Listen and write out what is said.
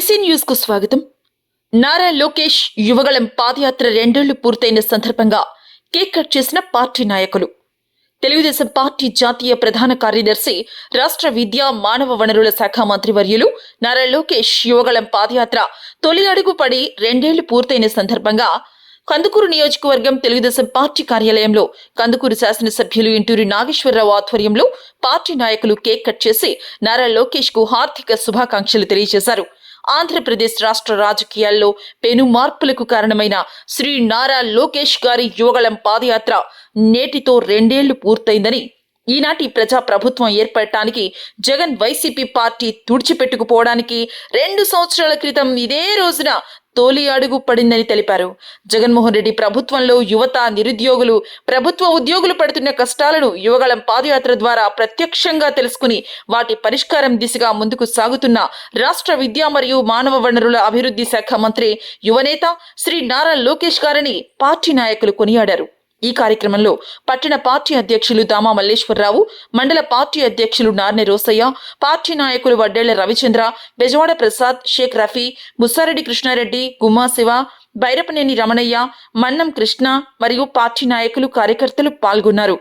MSc న్యూస్కు స్వాగతం. నారా లోకేష్ యువగళం పాదయాత్ర రెండేళ్ళు పూర్తయిన సందర్భంగా కేక్ కట్ చేసిన పార్టీ నాయకులు. తెలుగుదేశం పార్టీ జాతీయ ప్రధాన కార్యదర్శి రాష్ట్ర విద్యా మానవ వనరుల శాఖ మంత్రివర్యులు నారా లోకేష్ యువగళం పాదయాత్ర తొలి అడుగు పడి రెండేళ్ళు పూర్తయిన సందర్భంగా కందుకూరు నియోజకవర్గం తెలుగుదేశం పార్టీ కార్యాలయంలో కందుకూరు శాసనసభ్యులు ఇంటూరి నాగేశ్వరరావు ఆధ్వర్యంలో పార్టీ నాయకులు కేక్ కట్ చేసి నారా లోకేష్కు హార్దిక శుభాకాంక్షలు తెలియజేశారు. ఆంధ్రప్రదేశ్ రాష్ట్ర రాజకీయాల్లో పెను మార్పులకు కారణమైన శ్రీ నారా లోకేష్ గారి యువగళం పాదయాత్ర నేటితో రెండేళ్ళు పూర్తయిందని. ఈనాటి ప్రజా ప్రభుత్వం ఏర్పడటానికి జగన్ వైసీపీ పార్టీ తుడిచిపెట్టుకుపోవడానికి రెండు సంవత్సరాల క్రితం ఇదే రోజున తోలి అడుగు పడిందని తెలిపారు. జగన్మోహన్ రెడ్డి ప్రభుత్వంలో యువత నిరుద్యోగులు ప్రభుత్వ ఉద్యోగులు పడుతున్న కష్టాలను యువగళం పాదయాత్ర ద్వారా ప్రత్యక్షంగా తెలుసుకుని వాటి పరిష్కారం దిశగా ముందుకు సాగుతున్న రాష్ట్ర విద్యా మరియు మానవ వనరుల అభివృద్ధి శాఖ మంత్రి యువనేత శ్రీ నారా లోకేష్ గారిని పార్టీ నాయకులు కొనియాడారు. ఈ కార్యక్రమంలో పట్టణ పార్టీ అధ్యక్షులు దామా మల్లేశ్వరరావు మండల పార్టీ అధ్యక్షులు నార్నె రోసయ్య పార్టీ నాయకులు వడ్డేళ్ళ రవిచంద్ర బెజవాడ ప్రసాద్ షేక్ రఫీ ముస్సారెడ్డి కృష్ణారెడ్డి గుమ్మా శివ బైరపనేని రమణయ్య మన్నం కృష్ణ మరియు పార్టీ నాయకులు కార్యకర్తలు పాల్గొన్నారు.